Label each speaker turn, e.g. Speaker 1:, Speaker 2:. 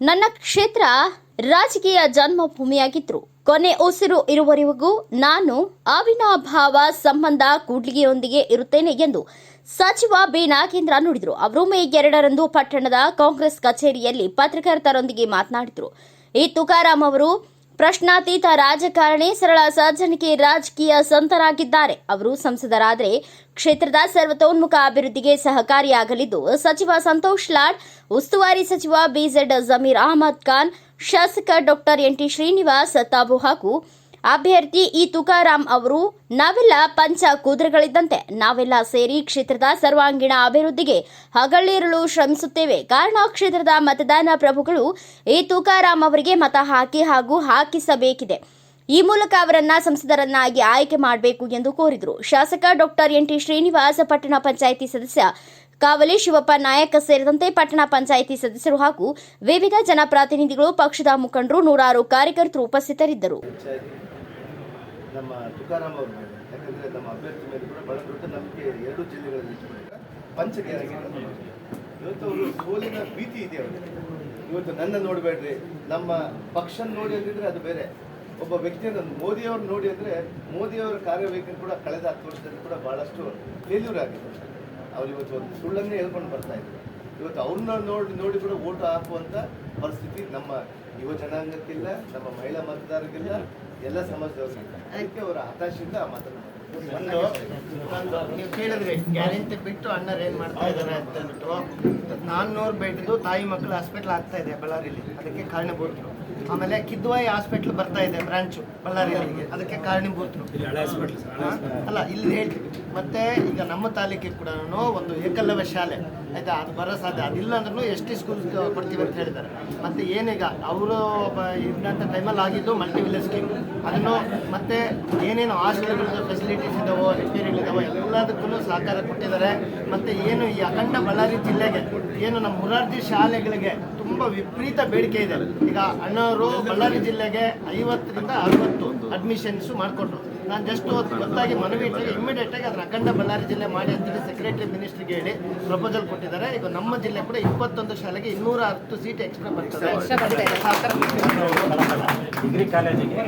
Speaker 1: ನನ್ನ ಕ್ಷೇತ್ರ ರಾಜಕೀಯ ಜನ್ಮಭೂಮಿಯಾಗಿದ್ರು. ಕೊನೆ ಉಸಿರು ಇರುವವರೆಗೂ ನಾನು ಅವಿನಾಭಾವ ಸಂಬಂಧ ಕೂಡ್ಲಿಗೆಯೊಂದಿಗೆ ಇರುತ್ತೇನೆ ಎಂದು ಸಚಿವ ಬಿ. ನಾಗೇಂದ್ರ ನುಡಿದರು. ಅವರು ಮೇ ಎರಡರಂದು ಪಟ್ಟಣದ ಕಾಂಗ್ರೆಸ್ ಕಚೇರಿಯಲ್ಲಿ ಪತ್ರಕರ್ತರೊಂದಿಗೆ ಮಾತನಾಡಿದರು. ಈ ತುಕಾರಾಮ್ ಅವರು ಪ್ರಶ್ನಾತೀತ ರಾಜಕಾರಣಿ ಸರಳ ಸಜ್ಜನಿಕೆ ರಾಜಕೀಯ ಸಂತರಾಗಿದ್ದಾರೆ. ಅವರು ಸಂಸದರಾದರೆ ಕ್ಷೇತ್ರದ ಸರ್ವತೋನ್ಮುಖ ಅಭಿವೃದ್ಧಿಗೆ ಸಹಕಾರಿಯಾಗಲಿದ್ದು, ಸಚಿವ ಸಂತೋಷ್ ಲಾಡ್, ಉಸ್ತುವಾರಿ ಸಚಿವ ಬಿಜೆಡ್ ಜಮೀರ್ ಅಹಮದ್ ಖಾನ್, ಶಾಸಕ ಡಾಕ್ಟರ್ ಎನ್ ಟಿ ಶ್ರೀನಿವಾಸ್ ತಾಬು ಹಾಗೂ ಅಭ್ಯರ್ಥಿ ಈ ತುಕಾರಾಮ್ ಅವರು, ನಾವೆಲ್ಲ ಪಂಚ ಕುದುರೆಗಳಿದ್ದಂತೆ, ನಾವೆಲ್ಲ ಸೇರಿ ಕ್ಷೇತ್ರದ ಸರ್ವಾಂಗೀಣ ಅಭಿವೃದ್ಧಿಗೆ ಹಗಳಿರುಳು ಶ್ರಮಿಸುತ್ತೇವೆ. ಕಾರಣ, ಕ್ಷೇತ್ರದ ಮತದಾನ ಪ್ರಭುಗಳು ಈ ತುಕಾರಾಮ್ ಅವರಿಗೆ ಮತ ಹಾಕಿ ಹಾಗೂ ಹಾಕಿಸಬೇಕಿದೆ. ಈ ಮೂಲಕ ಅವರನ್ನ ಸಂಸದರನ್ನಾಗಿ ಆಯ್ಕೆ ಮಾಡಬೇಕು ಎಂದು ಕೋರಿದರು. ಶಾಸಕ ಡಾಕ್ಟರ್ ಎನ್ ಟಿ ಶ್ರೀನಿವಾಸ್, ಪಟ್ಟಣ ಪಂಚಾಯಿತಿ ಸದಸ್ಯ ಕಾವಲಿ ಶಿವಪ್ಪ ನಾಯಕ ಸೇರಿದಂತೆ ಪಟ್ಟಣ ಪಂಚಾಯಿತಿ ಸದಸ್ಯರು ಹಾಗೂ ವಿವಿಧ ಜನಪ್ರತಿನಿಧಿಗಳು, ಪಕ್ಷದ ಮುಖಂಡರು, ನೂರಾರು ಕಾರ್ಯಕರ್ತರು ಉಪಸ್ಥಿತರಿದ್ದರು.
Speaker 2: ನಮ್ಮ ತುಕಾರಾಮ್ ಅವರು ಮೇಲೆ, ಯಾಕಂದರೆ ನಮ್ಮ ಅಭ್ಯರ್ಥಿ ಮೇಲೆ ಕೂಡ ಬಹಳ ದೊಡ್ಡ ನಂಬಿಕೆ ಎರಡು ಜಿಲ್ಲೆಗಳಲ್ಲಿ ಇಟ್ಕೊಂಡ್ರೆ ಪಂಚಗಿರಿ ಇವತ್ತು ಅವರು ಸೋಲಿನ ಭೀತಿ ಇದೆ ಅವರಿಗೆ. ಇವತ್ತು ನನ್ನ ನೋಡಬೇಡ್ರಿ. ನಮ್ಮ ಪಕ್ಷ ನೋಡಿ ಅಂದಿದ್ರೆ ಅದು ಬೇರೆ. ಒಬ್ಬ ವ್ಯಕ್ತಿಯನ್ನು ಮೋದಿಯವ್ರು ನೋಡಿ ಅಂದರೆ ಮೋದಿಯವರ ಕಾರ್ಯವೈಖರಿ ಕೂಡ ಕಳೆದ ಹತ್ತು ವರ್ಷದಲ್ಲಿ ಕೂಡ ಭಾಳಷ್ಟು ಫೇಲ್ಯೂರ್ ಆಗಿದೆ. ಅವ್ರು ಇವತ್ತು ಒಂದು ಸುಳ್ಳನ್ನೇ ಹೇಳ್ಕೊಂಡು ಬರ್ತಾ ಇದ್ದಾರೆ. ಇವತ್ತು ಅವ್ರನ್ನ ನೋಡಿ ನೋಡಿ ಕೂಡ ಓಟು ಹಾಕುವಂಥ ಪರಿಸ್ಥಿತಿ ನಮ್ಮ ಯುವ ಜನಾಂಗಕ್ಕಿಲ್ಲ ನಮ್ಮ ಮಹಿಳಾ ಮತದಾರರಿಗಿಲ್ಲ ಎಲ್ಲ ಸಮಾಜದವ್ರಿಗಿಲ್ಲ. ಅದಕ್ಕೆ ಅವರ ಹತಾಶೆಯಿಂದ ಆ ಮಾತನ್ನು
Speaker 3: ಒಂದು ನೀವು ಕೇಳಿದ್ರಿ ಗ್ಯಾರಂಟಿ ಬಿಟ್ಟು ಅಣ್ಣರು ಏನ್ ಮಾಡ್ತಾ ಇದ್ದಾರೆ ಅಂತ ಹೇಳ್ಬಿಟ್ಟು ನಾನ್ನೂರು ಬೆಡ್ದು ತಾಯಿ ಮಕ್ಕಳು ಹಾಸ್ಪಿಟ್ಲ್ ಆಗ್ತಾ ಇದೆ ಬಳ್ಳಾರಿಲಿ. ಅದಕ್ಕೆ ಕಾರಣಭೂತರು. ಆಮೇಲೆ ಕಿದ್ವಾಯಿ ಹಾಸ್ಪಿಟ್ಲ್ ಬರ್ತಾ ಇದೆ ಬ್ರಾಂಚು ಬಳ್ಳಾರಿಯಲ್ಲಿ ಅದಕ್ಕೆ ಕಾರಣೀಭೂತರು? ಅಲ್ಲ ಇಲ್ಲಿ ಹೇಳ್ತೀವಿ ಮತ್ತೆ ಈಗ ನಮ್ಮ ತಾಲೂಕಿಗೆ ಕೂಡ ಒಂದು ಏಕಲವ್ಯ ಶಾಲೆ. ಆಯ್ತಾ? ಅದು ಬರೋ ಸಾಧ್ಯ. ಅದಿಲ್ಲ ಅಂದ್ರೂ ಎಸ್ ಟಿ ಸ್ಕೂಲ್ ಕೊಡ್ತೀವಿ ಅಂತ ಹೇಳಿದ್ದಾರೆ. ಮತ್ತೆ ಏನೀಗ ಅವರು ಇದ್ದಂಥ ಟೈಮಲ್ಲಿ ಆಗಿದ್ದು ಮಲ್ಟಿ ವಿಲೇಜ್ ಸ್ಕೀಮ್ ಅದನ್ನು ಮತ್ತೆ ಏನೇನು ಹಾಸ್ಟೆಲ್ಗಳ ಫೆಸಿಲಿಟೀಸ್ ಇದಾವೋ ರಿಪೇರಿಗಳಿದಾವೋ ಎಲ್ಲದಕ್ಕೂ ಸಹಕಾರ ಕೊಟ್ಟಿದ್ದಾರೆ. ಮತ್ತು ಏನು ಈ ಅಖಂಡ ಬಳ್ಳಾರಿ ಜಿಲ್ಲೆಗೆ ಏನು ನಮ್ಮ ಮುರಾರ್ಜಿ ಶಾಲೆಗಳಿಗೆ ತುಂಬ ವಿಪರೀತ ಬೇಡಿಕೆ ಇದೆ. ಈಗ ಅಣ್ಣವರು ಬಳ್ಳಾರಿ ಜಿಲ್ಲೆಗೆ ಐವತ್ತರಿಂದ ಅರವತ್ತು ಅಡ್ಮಿಷನ್ಸು ಮಾಡಿಕೊಟ್ರು ನಾನು ಜಸ್ಟ್ ಗೊತ್ತಾಗಿ ಮನವಿ ಇಟ್ಟಾಗ ಇಮಿಡಿಯೇಟ್ ಆಗಿ ಅದನ್ನ ಅಖಂಡ ಬಳ್ಳಾರಿ ಜಿಲ್ಲೆ ಮಾಡಿ ಅಂತೇಳಿ ಸೆಕ್ರೆಟರಿ ಮಿನಿಸ್ಟ್ರಿಗೆ ಹೇಳಿ ಪ್ರಪೋಸಲ್ ಕೊಟ್ಟಿದ್ದಾರೆ. ಈಗ ನಮ್ಮ ಜಿಲ್ಲೆ ಕೂಡ ಇಪ್ಪತ್ತೊಂದು ಶಾಲೆಗೆ ಇನ್ನೂರ ಹತ್ತು ಸೀಟ್ ಎಕ್ಸ್ಟ್ರಾ ಬರ್ತದೆ.
Speaker 4: ಡಿಗ್ರಿ ಕಾಲೇಜಿಗೆ